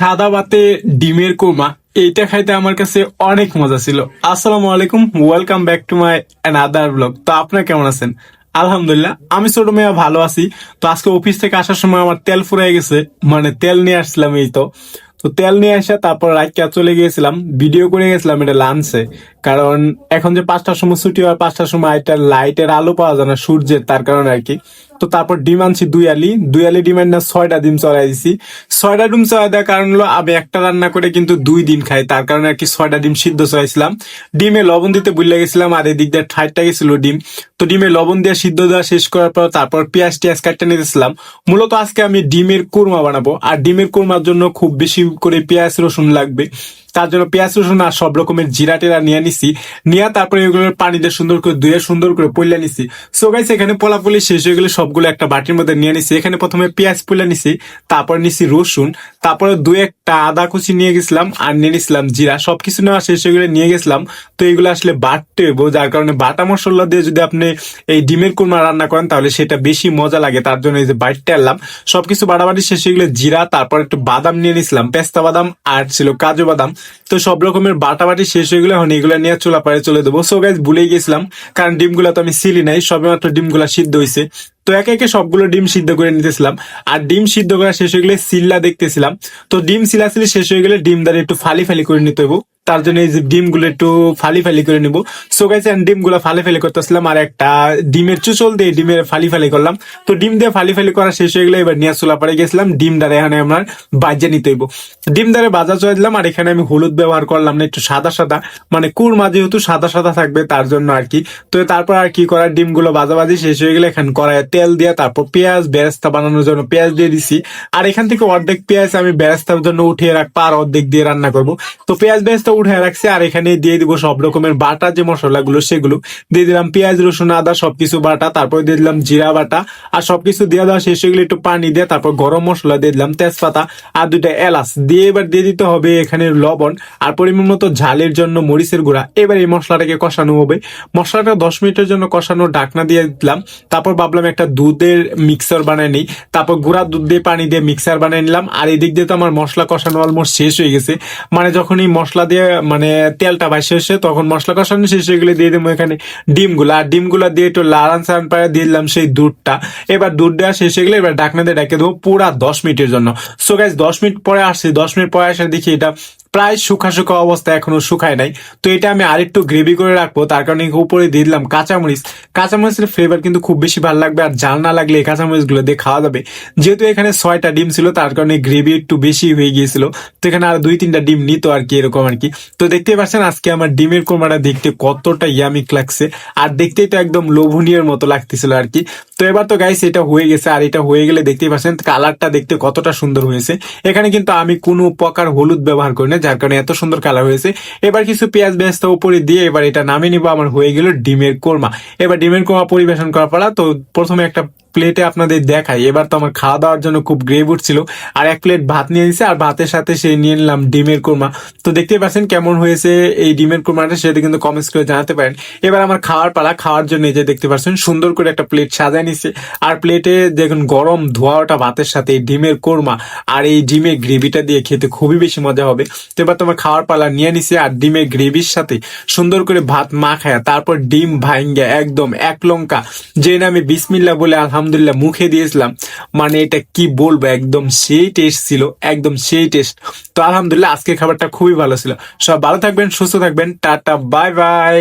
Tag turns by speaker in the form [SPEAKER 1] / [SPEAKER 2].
[SPEAKER 1] সাদা ভাতে ডিমের কোরমা, এইটা খাইতে আমার কাছে অনেক মজা ছিল। আসসালামু আলাইকুম welcome back to my other blog তো আপনারা কেমন আছেন? আলহামদুলিল্লাহ, আমি ছোট মেয়া, ভালো আছি। তো আজকে অফিস থেকে আসার সময় আমার তেল ফুরাই গেছে মানে তেল নিয়ে আসছিলাম এই তো। তো তেল নিয়ে আসা তারপর রাইকা চলে গিয়েছিলাম ভিডিও করে গেছিলাম এটা লাঞ্চে কারণ এখন যে পাঁচটার সময় ছুটি হয়, পাঁচটার সময় এটা লাইটের আলো পাওয়া যায় না, সূর্যের, তার কারণে আর কি। তো তারপর ডিম আনছি দুই আলি। দুই আলি ডিমের না ছয়টা ডিম চড়াই দিছি। ছয়টা ডিম চড়াই দেওয়ার কারণ হলো আমি একটা রান্না করে কিন্তু দুই দিন খাই। তার কারণে আর কি ছয়টা ডিম সিদ্ধ চড়াইছিলাম। ডিমে লবণ দিতে ভুলে গেছিলাম আর এদিক দিয়ে ঠাইটটা গেছিল ডিম। তো ডিমে লবণ দিয়ে সিদ্ধ দেওয়া শেষ করার পর তারপর পেঁয়াজ টিয়াজ কাটতে নিতেছিলাম। মূলত আজকে আমি ডিমের কোরমা বানাবো। আর ডিমের কোরমার জন্য খুব বেশি করে পেঁয়াজ রসুন লাগবে। তার জন্য পেঁয়াজ রসুন আর সব রকমের জিরা টেরা নিয়ে নিছি। নিয়ে তারপরে এগুলো পানি দিয়ে সুন্দর করে ধুয়ে সুন্দর করে পইলা নিছি। সো গাইস এখানে পোলাপুলি শেষ হয়ে গেলে সবগুলো একটা বাটির মধ্যে নিয়ে নিছি। এখানে প্রথমে পেঁয়াজ পুলে নিছি, তারপর নিছি রসুন, তারপরে দু একটা আদা কুচি নিয়ে গেছিলাম আর নিয়ে নিছিলাম জিরা। সবকিছু নেওয়া শেষ হয়ে গেলে নিয়ে গেছিলাম। তো এগুলো আসলে বাটতে হইবো, যার কারণে বাটা মশলা দিয়ে যদি আপনি এই ডিমের কোরমা রান্না করেন, তাহলে সেটা বেশি মজা লাগে। তার জন্য এই যে বাইটটা আনলাম, সবকিছু শেষ হয়ে গেলে জিরা, তারপর একটু বাদাম নিয়ে নিছিলাম, পেস্তা বাদাম আর ছিল কাজু বাদাম। তো সব রকমের বাটাবাটি শেষ হয়ে গেলে এখন এগুলো নিয়ে চুলা পাড়ে চলে দেবো। সো গাইজ ভুলেই গেছিলাম, কারণ ডিমগুলো তো আমি সিলি নাই, সবেমাত্র ডিমগুলো সিদ্ধ হয়েছে তো একে একে সবগুলো ডিম সিদ্ধ করে নিতেছিলাম। আর ডিম সিদ্ধ করা শেষ হয়ে গেলে সিল্লা দেখতেছিলাম। তো ডিম সিলাসিলি শেষ হয়ে গেলে ডিম দ্বারা একটু ফালি ফালি করে নিতে হইব। তার জন্য এই যে ডিমগুলো একটু ফালি ফালি করে নিব। সো গাইছে ডিমগুলো ফালি ফালি করতেছিলাম আর একটা ডিমের চুচল দিয়ে ডিমের ফালি ফালি করলাম। তো ডিম দিয়ে ফালি ফালি করা শেষ হয়ে গেলে এবার নিয়ে চুলা পড়ে গেছিলাম। ডিম দ্বারা এখানে আমার বাজে নিতে হইব। ডিম দ্বারা বাজা চলে দিলাম আর এখানে আমি হলুদ ব্যবহার করলাম না, একটু সাদা সাদা। মানে কুরমা যেহেতু সাদা সাদা থাকবে তার জন্য আর কি। তো তারপর আর কি করার, ডিমগুলো বাজাবাজি শেষ হয়ে গেলে এখানে কড়াইয়ে তেল দিয়ে তারপর পেঁয়াজ, বেরেস্তা বানানোর জন্য পেঁয়াজ দিয়ে দিছি। আর এখান থেকে অর্ধেক পেঁয়াজ আমি বেরেস্তার জন্য উঠিয়ে রাখব আর অর্ধেক দিয়ে রান্না করব। তো পেঁয়াজ, বেরেস্তা উঠে রাখছি, আর এখানে দিয়ে দিব সব রকমের বাটা, যে মশলাগুলো সেগুলো। দিয়ে দিলাম পেঁয়াজ, রসুন, আদা, সবকিছু বাটা, তারপর দিয়ে দিলাম জিরা বাটা, আর সবকিছু দিয়ে দেওয়া শেষ হয়ে গেলে একটু পানি দিয়ে তারপর গরম মশলা দিয়ে দিলাম তেজপাতা আর দুটা এলাচ। দিয়ে এবার দিয়ে দিতে হবে এখানে লবণ আর পরিমাণ মতো ঝালের জন্য মরিচের গুঁড়া। এবার এই মশলাটাকে কষানো হবে। মশলাটা দশ মিনিটের জন্য কষানো ঢাকনা দিয়ে দিলাম। তারপর ভাবলাম একটা দুধের মিক্সার বানায় নিই। তারপর গুঁড়া দুধ দিয়ে পানি দিয়ে মিক্সার বানিয়ে নিলাম। আর এদিক দিয়ে তো আমার মশলা কষানো অলমোস্ট শেষ হয়ে গেছে। মানে যখন এই মশলা দিয়ে মানে তেলটা ভাসে হয়েছে তখন মশলা কষানো শেষ হয়ে গেলে দিয়ে দেবো এখানে ডিমগুলো। আর ডিমগুলো দিয়ে একটু লালান সান পায়ে দিয়ে দিলাম সেই দুধটা। এবার দুধ দেওয়া শেষ হয়ে গেলে এবার ডাকনা দিয়ে ডেকে দেবো পুরা দশ মিনিটের জন্য। সো গাইজ দশ মিনিট পরে আসছি। দশ মিনিট পরে আসে দেখি এটা প্রায় শুকা শুকা অবস্থা এখনও শুকায় নাই। তো এটা আমি আরেকটু গ্রেভি করে রাখব। তার কারণে উপরে দিয়ে দিলাম কাঁচামরিচ। কাঁচামরিচের ফ্লেভার কিন্তু খুব বেশি ভালো লাগবে আর জাল না লাগলে এই কাঁচামরিচগুলো দিয়ে খাওয়া যাবে। যেহেতু এখানে ছয়টা ডিম ছিল, তার কারণে গ্রেভি একটু বেশি হয়ে গিয়েছিল। তো এখানে আর দুই তিনটা ডিম নিত আর কি, এরকম আর কি। তো দেখতে পাচ্ছেন আজকে আমার ডিমের কোরমাটা দেখতে কতটা ইয়ামিক লাগছে। আর দেখতেই তো একদম লোভনীয় মতো লাগতেছিল আর কি। তো এবার তো গাইস এটা হয়ে গেছে। আর এটা হয়ে গেলে দেখতেই পাচ্ছেন কালারটা দেখতে কতটা সুন্দর হয়েছে। এখানে কিন্তু আমি কোনো প্রকার হলুদ ব্যবহার করি না। যার কারণে এত সুন্দর কালার হয়েছে। এবার কিছু পেঁয়াজ বেস্তা উপরে দিয়ে এবার এটা নামিয়ে নিবো। আমার হয়ে গেল ডিমের কোরমা। এবার ডিমের কোরমা পরিবেশন করার পর তো প্রথমে একটা প্লেটে আপনাদের দেখাই। এবার তো আমার খাওয়া দাওয়ার জন্য খুব গ্রেভ উঠছিল। আর এক প্লেট ভাত নিয়ে নিছে, আর ভাতের সাথে সে নিয়ে নিলাম ডিমের কোরমা। তো দেখতে পাচ্ছেন কেমন হয়েছে এই ডিমের কোরমাটা, সেটা কিন্তু কমেন্টস করে জানাতে পারেন। এবার আমার খাওয়ার পালা, খাওয়ার জন্য এই যে দেখতে পাচ্ছেন, সুন্দর করে একটা প্লেট সাজায় নিছে। আর প্লেটে দেখুন গরম ধোয়া ওটা ভাতের সাথে, এই ডিমের কোরমা আর এই ডিমের গ্রেভিটা দিয়ে খেতে খুবই বেশি মজা হবে। তো এবার তোমার খাওয়ার পালা নিয়ে নিছে, আর ডিমের গ্রেভির সাথে সুন্দর করে ভাত মাখায়, তারপর ডিম ভাঙ্গা একদম এক লঙ্কা, যে নামে বিসমিল্লা বলে আলহামদুলিল্লাহ মুখে দিয়েছিলাম। মানে এটা কি বলব, একদম সেই টেস্ট ছিল, একদম সেই টেস্ট তো আলহামদুলিল্লাহ আজকের খাবারটা খুবই ভালো ছিল। সব ভালো থাকবেন, সুস্থ থাকবেন, টাটা বাই বাই